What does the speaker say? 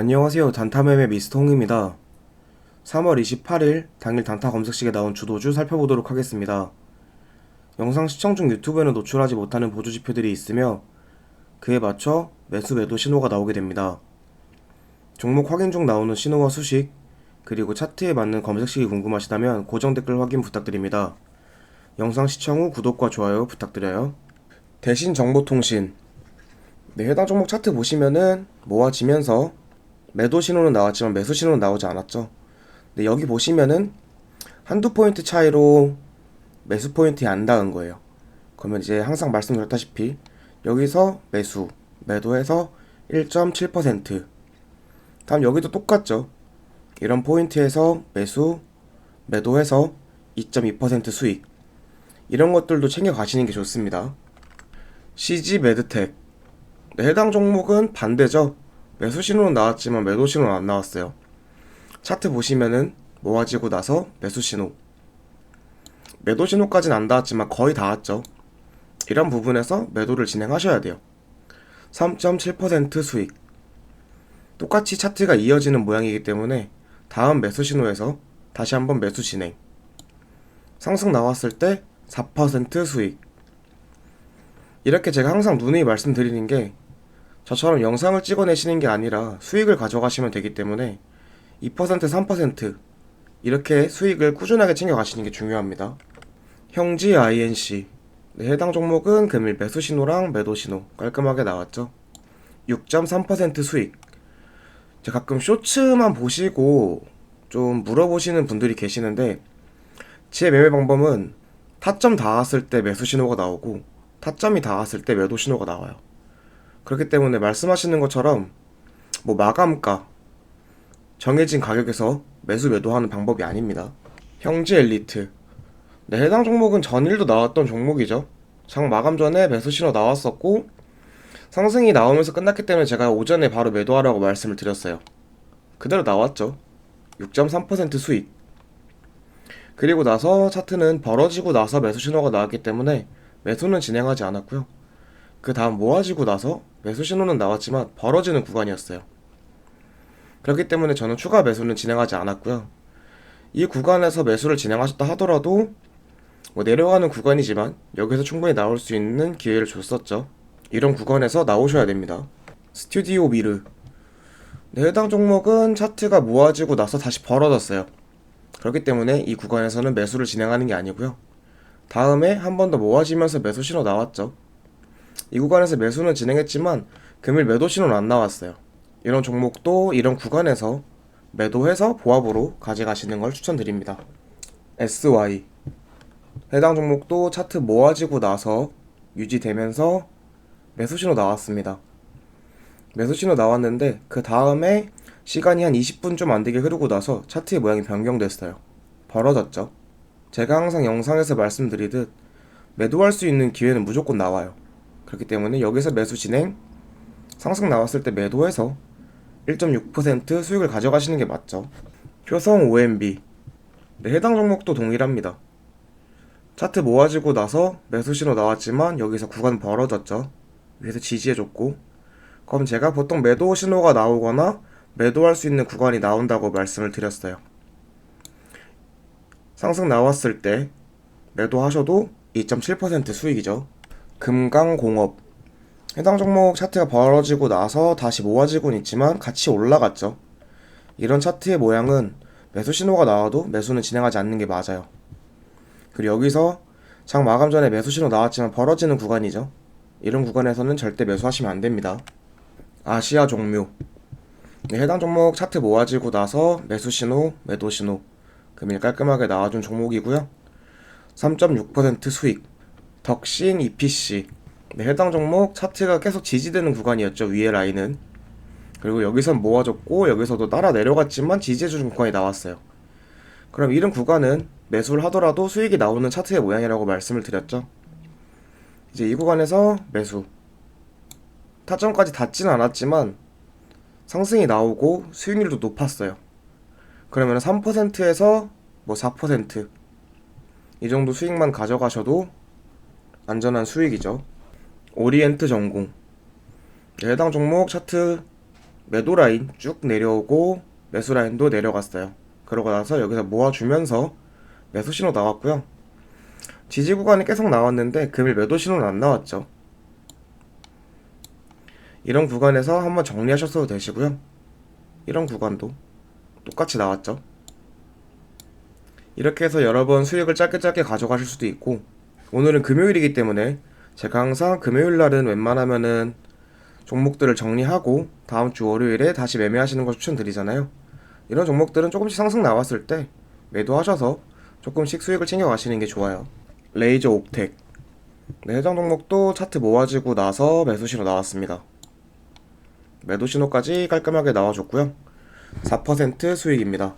안녕하세요. 단타매매 미스터 홍입니다. 3월 28일 당일 단타 검색식에 나온 주도주 살펴보도록 하겠습니다. 영상 시청 중 유튜브에는 노출하지 못하는 보조 지표들이 있으며 그에 맞춰 매수 매도 신호가 나오게 됩니다. 종목 확인 중 나오는 신호와 수식 그리고 차트에 맞는 검색식이 궁금하시다면 고정 댓글 확인 부탁드립니다. 영상 시청 후 구독과 좋아요 부탁드려요. 대신 정보통신 네, 해당 종목 차트 보시면은 모아지면서 매도 신호는 나왔지만 매수 신호는 나오지 않았죠. 근데 여기 보시면은 한두 포인트 차이로 매수 포인트에 안 닿은 거예요. 그러면 이제 항상 말씀드렸다시피 여기서 매수, 매도해서 1.7%. 다음 여기도 똑같죠. 이런 포인트에서 매수, 매도해서 2.2% 수익. 이런 것들도 챙겨 가시는 게 좋습니다. CG 매드텍. 네, 해당 종목은 반대죠. 매수 신호는 나왔지만 매도 신호는 안 나왔어요. 차트 보시면은 모아지고 나서 매수 신호. 매도 신호까지는 안 닿았지만 거의 닿았죠. 이런 부분에서 매도를 진행하셔야 돼요. 3.7% 수익. 똑같이 차트가 이어지는 모양이기 때문에 다음 매수 신호에서 다시 한번 매수 진행. 상승 나왔을 때 4% 수익. 이렇게 제가 항상 누누이 말씀드리는 게 저처럼 영상을 찍어내시는 게 아니라 수익을 가져가시면 되기 때문에 2% 3% 이렇게 수익을 꾸준하게 챙겨가시는 게 중요합니다. 형지 INC 네, 해당 종목은 금일 매수 신호랑 매도 신호 깔끔하게 나왔죠. 6.3% 수익. 제가 가끔 쇼츠만 보시고 좀 물어보시는 분들이 계시는데 제 매매 방법은 타점 닿았을 때 매수 신호가 나오고 타점이 닿았을 때 매도 신호가 나와요. 그렇기 때문에 말씀하시는 것처럼 뭐 마감가 정해진 가격에서 매수 매도하는 방법이 아닙니다. 형지 엘리트 네, 해당 종목은 전일도 나왔던 종목이죠. 장 마감 전에 매수 신호 나왔었고 상승이 나오면서 끝났기 때문에 제가 오전에 바로 매도하라고 말씀을 드렸어요. 그대로 나왔죠. 6.3% 수익. 그리고 나서 차트는 벌어지고 나서 매수 신호가 나왔기 때문에 매수는 진행하지 않았고요. 그 다음 모아지고 나서 매수 신호는 나왔지만 벌어지는 구간이었어요. 그렇기 때문에 저는 추가 매수는 진행하지 않았고요. 이 구간에서 매수를 진행하셨다 하더라도 뭐 내려가는 구간이지만 여기서 충분히 나올 수 있는 기회를 줬었죠. 이런 구간에서 나오셔야 됩니다. 스튜디오 미르. 네, 해당 종목은 차트가 모아지고 나서 다시 벌어졌어요. 그렇기 때문에 이 구간에서는 매수를 진행하는 게 아니고요. 다음에 한 번 더 모아지면서 매수 신호 나왔죠. 이 구간에서 매수는 진행했지만 금일 매도 신호는 안 나왔어요. 이런 종목도 이런 구간에서 매도해서 보합으로 가져가시는 걸 추천드립니다. SY 해당 종목도 차트 모아지고 나서 유지되면서 매수 신호 나왔습니다. 매수 신호 나왔는데 그 다음에 시간이 한 20분 좀 안 되게 흐르고 나서 차트의 모양이 변경됐어요. 벌어졌죠. 제가 항상 영상에서 말씀드리듯 매도할 수 있는 기회는 무조건 나와요. 그렇기 때문에 여기서 매수 진행, 상승 나왔을 때 매도해서 1.6% 수익을 가져가시는 게 맞죠. 효성 OMB. 네, 해당 종목도 동일합니다. 차트 모아지고 나서 매수 신호 나왔지만 여기서 구간 벌어졌죠. 위에서 지지해줬고. 그럼 제가 보통 매도 신호가 나오거나 매도할 수 있는 구간이 나온다고 말씀을 드렸어요. 상승 나왔을 때 매도하셔도 2.7% 수익이죠. 금강공업 해당 종목 차트가 벌어지고 나서 다시 모아지고는 있지만 같이 올라갔죠. 이런 차트의 모양은 매수 신호가 나와도 매수는 진행하지 않는 게 맞아요. 그리고 여기서 장 마감 전에 매수 신호 나왔지만 벌어지는 구간이죠. 이런 구간에서는 절대 매수하시면 안 됩니다. 아시아 종묘 네, 해당 종목 차트 모아지고 나서 매수 신호, 매도 신호 금일 깔끔하게 나와준 종목이고요. 3.6% 수익 덕신 EPC 네, 해당 종목 차트가 계속 지지되는 구간이었죠 위에 라인은. 그리고 여기선 모아졌고 여기서도 따라 내려갔지만 지지해주는 구간이 나왔어요. 그럼 이런 구간은 매수를 하더라도 수익이 나오는 차트의 모양이라고 말씀을 드렸죠. 이제 이 구간에서 매수. 타점까지 닿지는 않았지만 상승이 나오고 수익률도 높았어요. 그러면 3%에서 뭐 4%이 정도 수익만 가져가셔도 안전한 수익이죠. 오리엔트 전공. 해당 종목 차트 매도 라인 쭉 내려오고 매수 라인도 내려갔어요. 그러고 나서 여기서 모아주면서 매수 신호 나왔고요. 지지 구간이 계속 나왔는데 금일 매도 신호는 안 나왔죠. 이런 구간에서 한번 정리하셨어도 되시고요. 이런 구간도 똑같이 나왔죠. 이렇게 해서 여러 번 수익을 짧게 짧게 가져가실 수도 있고 오늘은 금요일이기 때문에 제가 항상 금요일 날은 웬만하면은 종목들을 정리하고 다음 주 월요일에 다시 매매하시는 걸 추천드리잖아요. 이런 종목들은 조금씩 상승 나왔을 때 매도하셔서 조금씩 수익을 챙겨 가시는 게 좋아요. 레이저 옵텍. 네, 해당 종목도 차트 모아지고 나서 매수 신호 나왔습니다. 매도 신호까지 깔끔하게 나와줬고요. 4% 수익입니다.